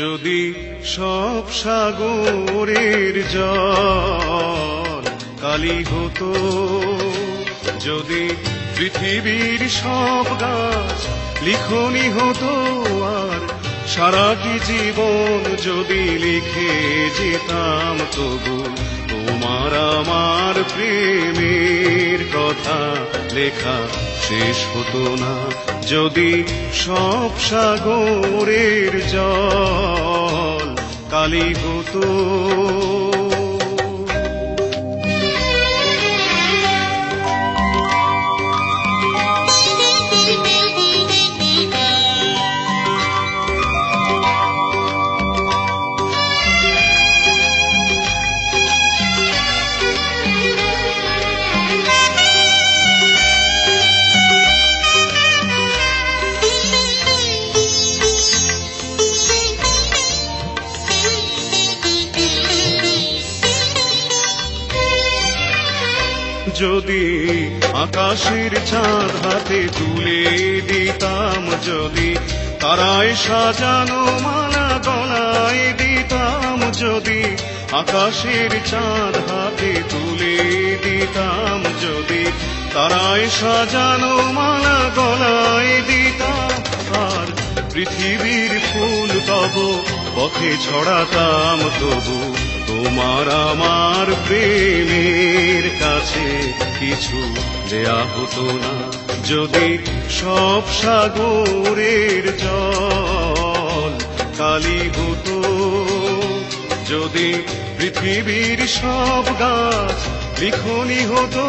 যদি সব সাগরের জল কালি হতো, যদি পৃথিবীর সব গাছ লিখনি হতো, আর সারাটি জীবন যদি লিখে যেতাম তবু তোমার আমার প্রেমের কথা লেখা শেষ হতো না যদি সব সাগরের জল কালি হতো। যদি আকাশের চাঁদ হাতে তুলে দিতাম, যদি তারাই সাজানো মালা গলায় দিতাম, যদি আকাশের চাঁদ হাতে তুলে দিতাম, যদি তারাই সাজানো মালা গলায় দিতাম পৃথিবীর ফুল তব পথে ছড়াতাম তবু। তোমার আমার প্রেমের কাছে কিছু দেয়া হতো না। যদি সব সাগরের জল কালি হতো, যদি পৃথিবীর সব গাছ লিখনি হতো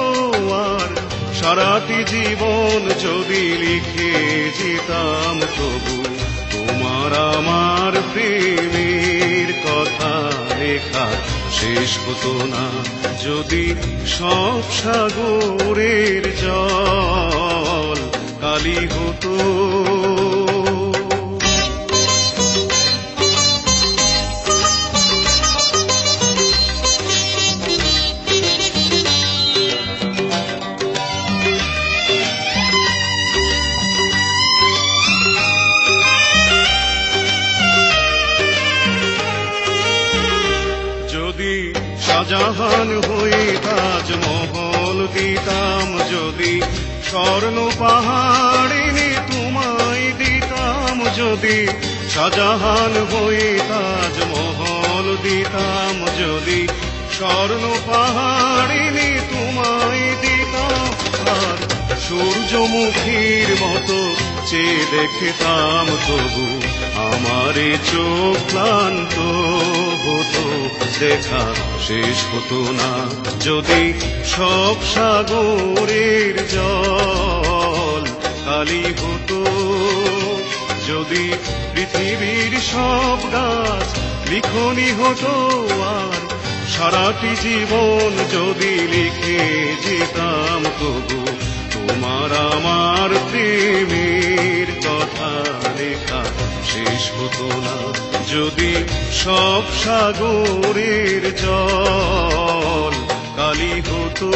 আর সারাটি জীবন যদি লিখে যেতাম তবু তোমার আমার প্রেমের কথা লেখা শেষ হতো না। যদি সব সাগরের জল কালী হতো শাহজাহান হই তাজমহল দিতাম যদি, স্বর্ণ পাহাড়ি তোমায় দিতাম যদি শাহজাহান হয়ে তাজমহল দিতাম যদি, স্বর্ণ পাহাড়ি তোমায় সূর্যমুখীর মতো চেয়ে দেখতাম তবু আমারে চোখ ক্লান্ত হতো, দেখা শেষ হতো না। যদি সব সাগরের জল কালি হতো, যদি পৃথিবীর সব গাছ লিখনি হতো আর সারাটি জীবন যদি লিখে যেতাম তবু তোমার আমার প্রেমের কথা লেখা শেষ হতো না। যদি সব সাগরের জল কালী হতো